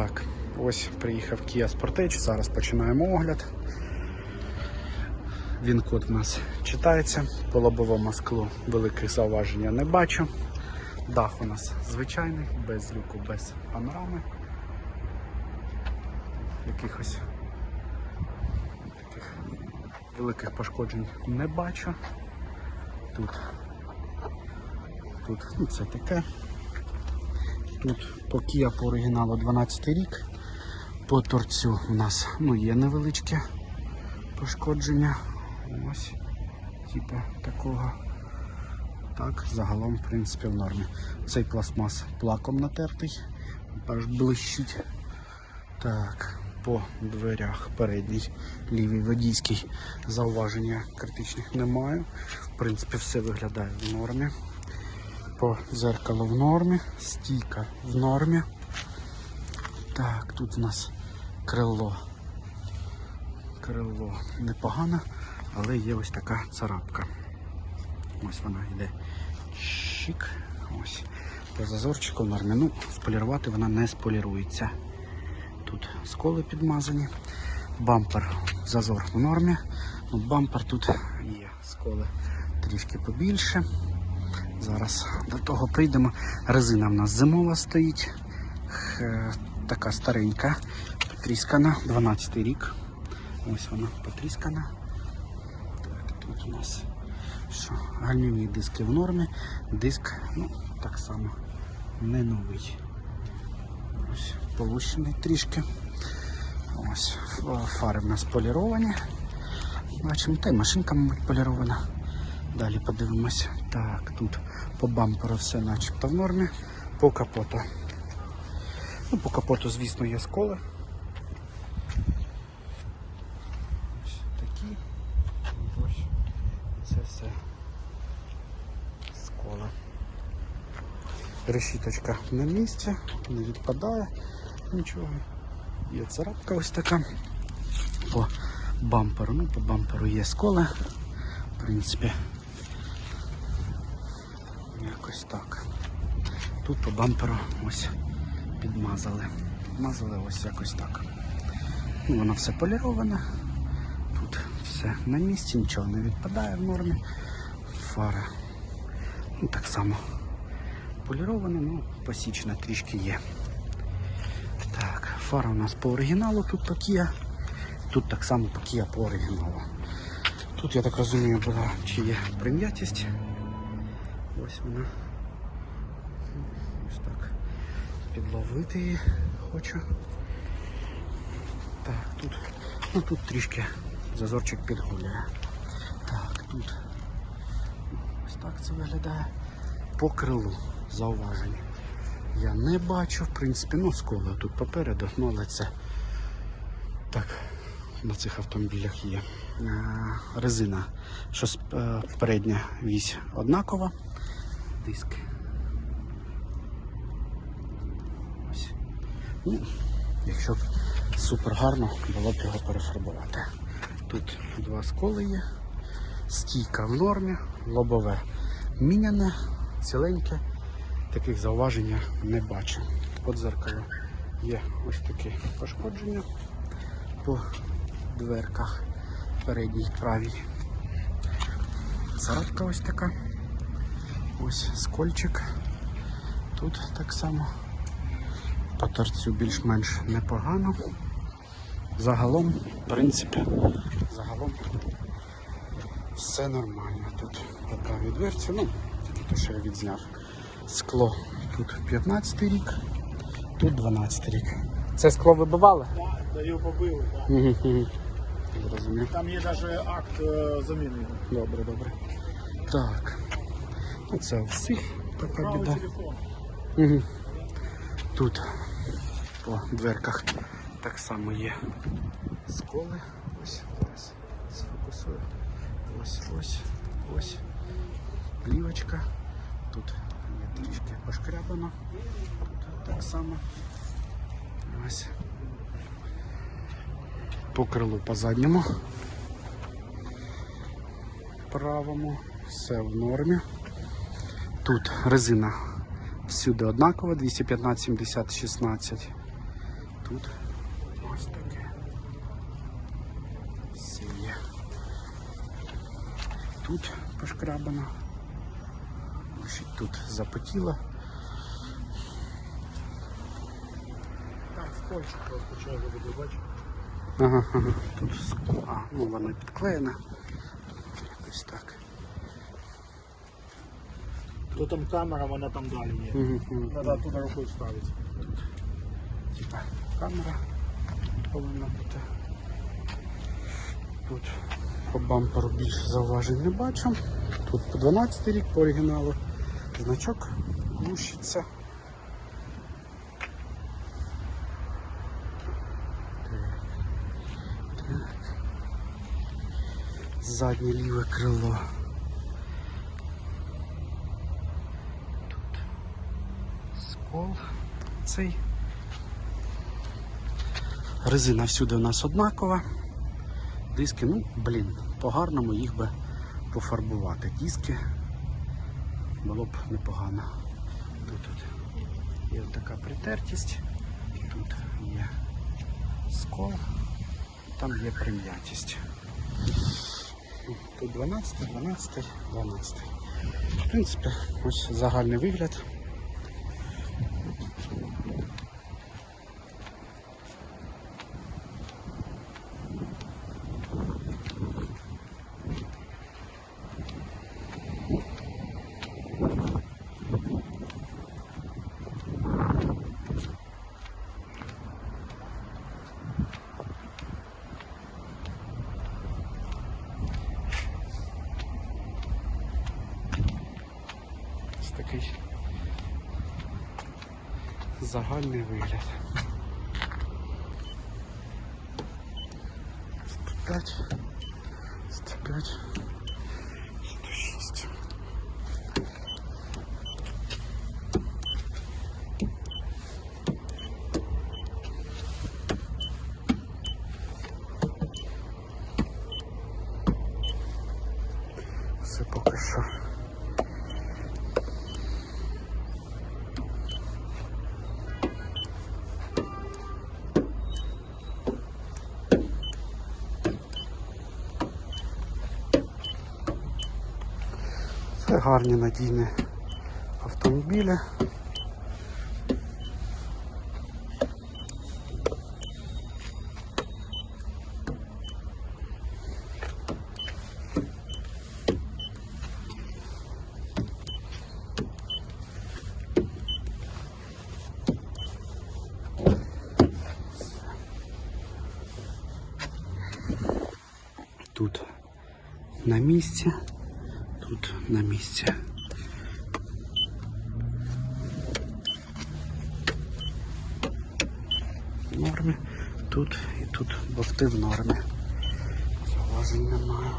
Так, ось приїхав Kia Sportage, зараз починаємо огляд. Він код у нас читається, по лобовому склу великих зауважень не бачу. Дах у нас звичайний, без люку, без панорами. Якихось таких великих пошкоджень не бачу. Тут, тут ну, це таке. Тут по Kia по оригіналу 12 рік. По торцю у нас ну, є невеличке пошкодження. Ось, типа такого. Так, загалом, в принципі, в нормі. Цей пластмас плаком натертий, аж блищить. Так, по дверях передній лівий водійський зауваження критичних немає. В принципі, все виглядає в нормі. По зеркалу в нормі, стійка в нормі. Так, тут у нас крило. Крило непогано, але є ось така царапка. Ось вона йде. Чик. Ось. По зазорчику в нормі. Ну, сполірувати вона не сполірується. Тут сколи підмазані. Бампер зазор в нормі. Ну, бампер тут є сколи трішки побільше. Зараз до того прийдемо. Резина в нас зимова стоїть. Така старенька, потріскана, 12 рік. Ось вона потріскана. Так, тут у нас що? Гальмівні диски в нормі. Диск, ну, так само, не новий. Ось, полущений трішки. Ось, фари в нас поліровані. Бачимо, та й машинка, мабуть, полірована. Далі подивимось. Так, тут по бамперу все начебто в нормі. По капоту. Ну, по капоту, звісно, є сколи. Ось такі. Ось. Це все сколи. Решіточка на місці, не відпадає нічого. Є царапка ось така. По бамперу. Ну, по бамперу є сколи. В принципі, якось так. Тут по бамперу ось підмазали. Мазали ось якось так. Ну, воно все поліроване. Тут все на місці, нічого не відпадає в нормі. Фара. Ну, так само полірована, ну, посічена трішки є. Так, фара у нас по оригіналу тут Kia. Тут так само Kia по оригіналу. Тут, я так розумію, була чи є прийнятість. Ось вона. Ось так. Підловити її хочу. Так, тут, ну тут трішки зазорчик підгуляє. Так, тут ось так це виглядає. По крилу зауваження. Я не бачу, в принципі, ну сколи тут попереду, ну але це так, на цих автомобілях є. Е, Резина, що е, передня вісь однакова. Диск. Ось. Ну, якщо б супер гарно, було б його перефарбувати. Тут два сколи є, стійка в нормі, лобове міняне, ціленьке. Таких зауважень не бачу. По дзеркалу є ось такі пошкодження по дверках передній правій. Царапка ось така. Ось скольчик. Тут так само. По торцю більш-менш непогано. Загалом, в принципі, загалом все нормально. Тут по правій дверці, ну, тільки те, що я відзняв. Скло тут 15 рік, тут 12 рік. Це скло вибивали? Так, та його побили. так. Угу, угу. Зрозумів. Там є навіть акт е, заміни. Добре, добре. Так. Оце у всіх така біда. Угу. Тут по дверках так само є сколи. Ось зараз сфокусую. Ось, ось, ось. Плівочка. Тут є трішки пошкрябано. Тут так само. Ось. По крилу по задньому. Правому. Все в нормі. Тут резина всюди однакова, 215, 70, 16. тут ось таке. Все є. Тут пошкрабано. Тут запотіло. Там Польщі просто чого буде, бачиш? Ага, ага. Тут скло. А, ну воно підклеєно. Якось так. То там камера, вона там далі є. Треба туди рукою ставити. Типа камера повинна бути. Тут по бамперу більше зауважень не бачу. Тут по 12 рік по оригіналу. Значок глушиться. Заднє ліве крило. Тут скол цей. Резина всюди у нас однакова. Диски, ну, блін, по-гарному їх би пофарбувати. Диски було б непогано. Тут, тут є така притертість, тут є скол, там є прим'ятість. Тут 12, 12, 12. В принципі, ось загальний вигляд. Ось такий загальний вигляд. 105, 105, 106. Все поки що. Це гарні надійні автомобілі. Тут на місці тут на місці. В нормі. Тут і тут бовти в нормі. Зауважень немає.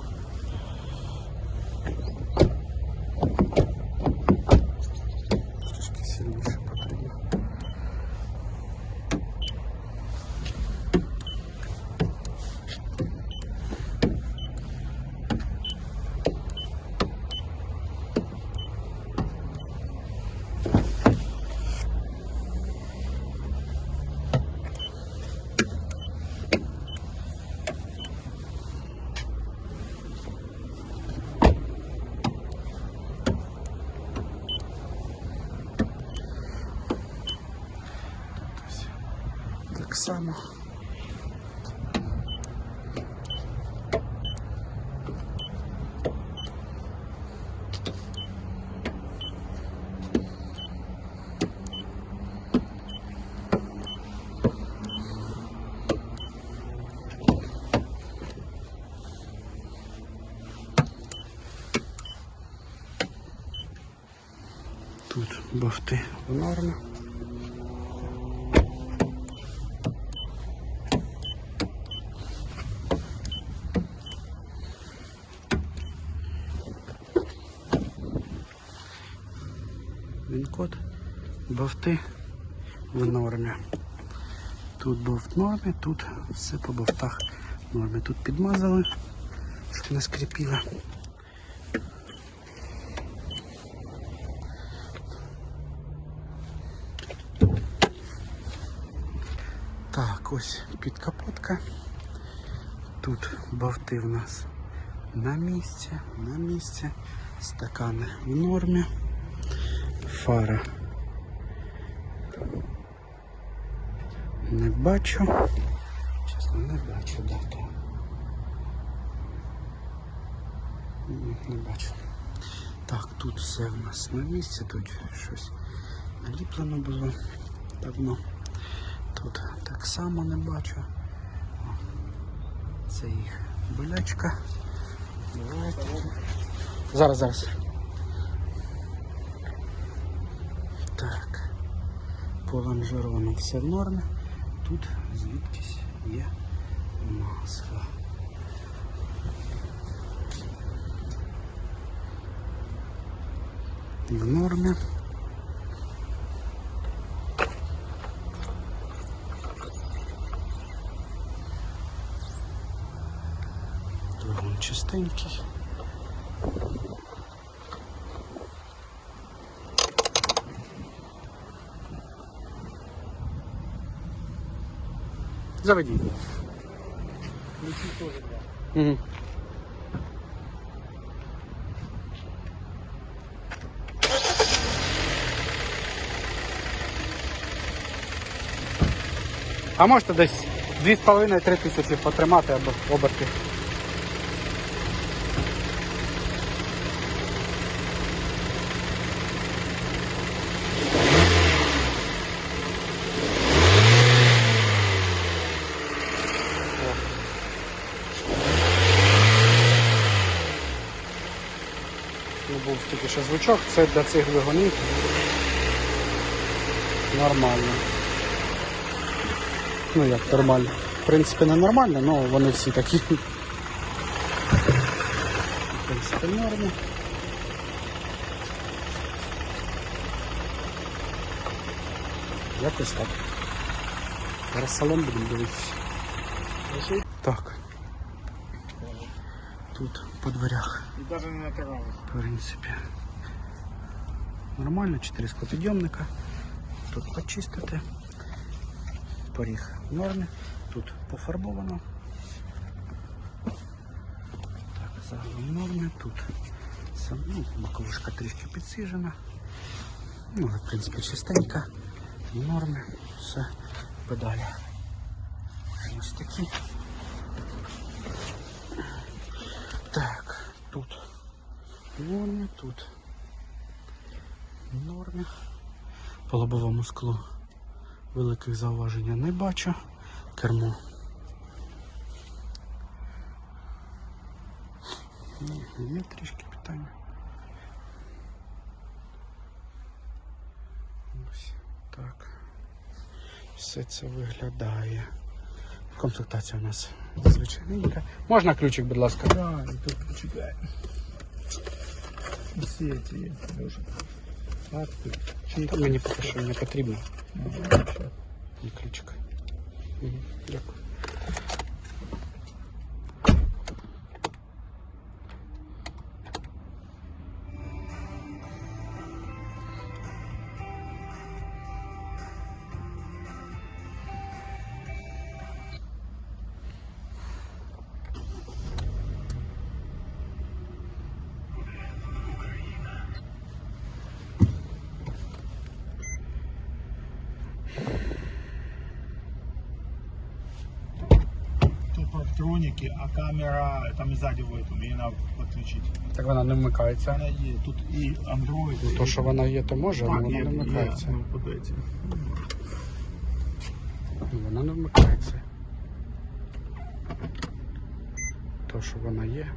Само. Тут бовти в нормі. Він код бовти в нормі. Тут бовт в нормі, тут все по бовтах в нормі. Тут підмазали, щоб не скріпіло. Так, ось підкапотка. Тут бовти в нас на місці, на місці. Стакани в нормі. Фара. Не бачу. Чесно, не бачу дати. Ні, Не бачу. Так, тут все в нас на місці, тут щось наліплено було давно. Тут так само не бачу. Це їх болячка. Давайте. Зараз, зараз. Так. по Поланжировано все в нормі. Тут звідкись є масло. В нормі. Двигун чистенький. Ключи тоже два. Угу. А можете десь 2,5-3 тисячі потримати або оберти. Ну, був тільки що звучок, це для цих двигунів нормально. Ну як нормально. В принципі, не нормально, але вони всі такі. В принципі, нормально. Якось так. Зараз салон будемо дивитися. Так. Тут по дверях. И даже не натиралось. В принципі. Нормально, 4 склопідйомника. Тут почистити. Поріг в нормі. Тут пофарбовано. Так, загалом в нормі. Тут ну, боковушка трішки підсижена. Ну, в принципі, чистенька. В нормі. Все. Педалі. Ось такі. Так, тут в нормі, тут в нормі. По лобовому склу великих зауважень не бачу. Кермо. Є трішки питання. Ось так. Все це виглядає. Комплектація у нас звичайненька. Можна ключик, будь ласка? Да, и тут ключи. Все эти, Леша. Факты. Та мені поки що не потрібно. не ключик. Дякую. Тут а камера там и сзади в этом, ее надо подключить. Так вона не вмикається. Она є, Тут и Android. Ну, то, що вона є, то може, але вона не вмикається. є, ну, под эти. Ну, Вона не вмикається. То, що вона є.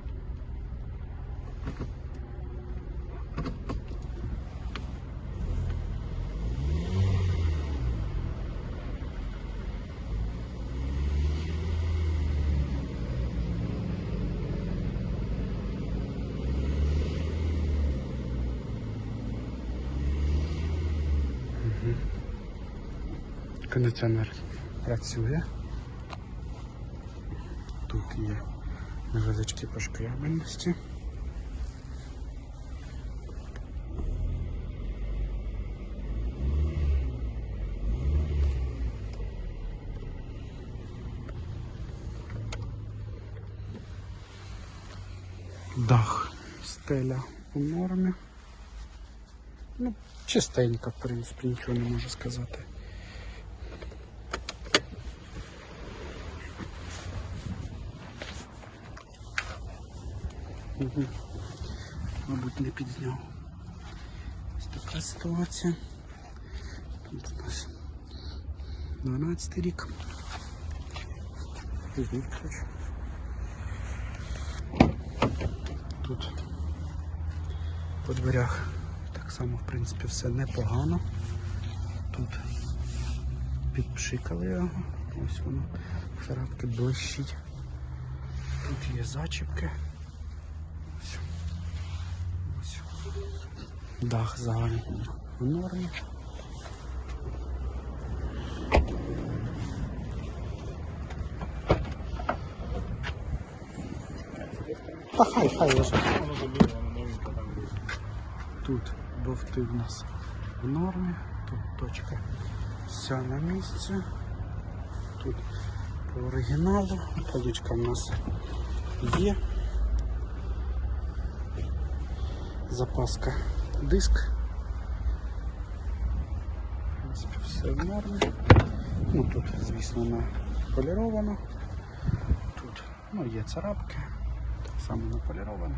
кондиціонер працює. Тут є невеличкі пошкрябаності. Дах, стеля у нормі. Ну, чистенько, в принципі, нічого не можу сказати. Угу. Мабуть, не підзняв. Ось така ситуація. Тут у нас 12 рік. Тут по дверях так само, в принципі, все непогано. Тут підпшикали його. Ось воно. Царапки блищить. Тут є зачіпки. Ось. Ось. Дах загальний в нормі. Та хай, хай лежить. Тут бовти в нас в нормі, тут точка вся на місці. Тут по оригіналу, поличка в нас є. Запаска диск. В принципі, все в нормі. Ну тут, звісно, не поліровано. Тут ну, є царапки, так само не поліровано.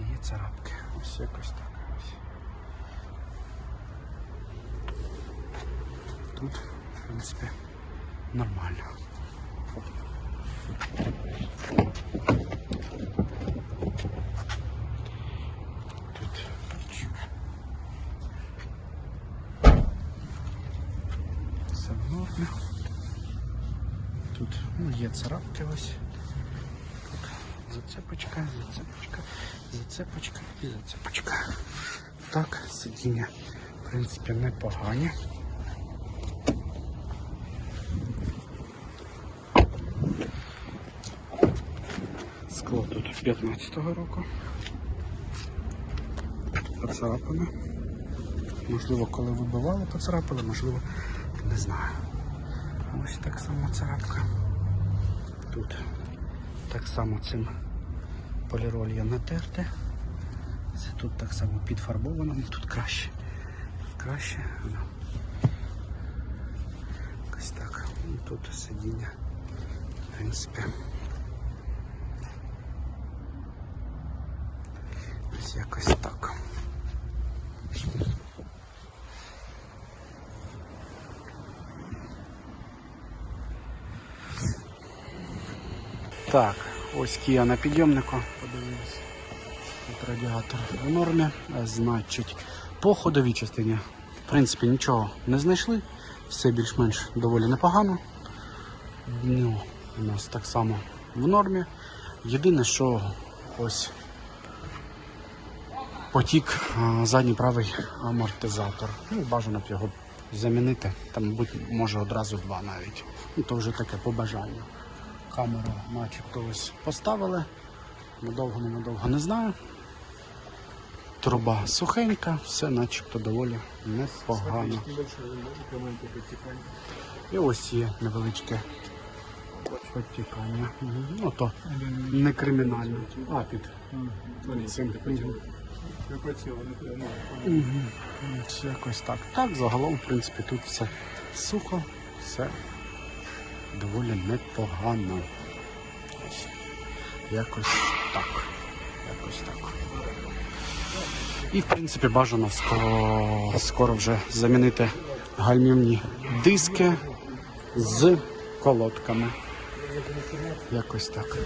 І є царапки. Ось якось так. Ось. Тут, в принципі, нормально. Все нормі. Тут ну, є царапки ось. Зацепочка, зацепочка, зацепочка і зацепочка. Так, сидіння, в принципі, непогані. Скло тут 15-го року. Поцарапане. Можливо, коли вибивали, поцарапали, можливо, не знаю. Ось так само царапка. Тут так само цим поліроль натерте. Це тут так само підфарбовано, ну тут краще. Краще. ну. Якось так. Тут сидіння. В принципі. Ось якось так. Ось Kia на підйомнику. Подивимось. Тут радіатор в нормі. Значить, по ходовій частині, в принципі, нічого не знайшли. Все більш-менш доволі непогано. Ну, у нас так само в нормі. Єдине, що ось потік задній правий амортизатор. Ну, бажано б його замінити. Там, мабуть, може одразу два навіть. Ну, то вже таке по бажанню. Камеру начебто ось поставили. Надовго не надовго не знаю. Труба сухенька, все начебто доволі непогано. І ось є невеличке потікання. Ну то не кримінально. А, під цим. Якось так. Так, загалом, в принципі, тут все сухо, все доволі непогано. Ось. Якось так. Якось так. І в принципі бажано скоро, скоро вже замінити гальмівні диски з колодками. Якось так.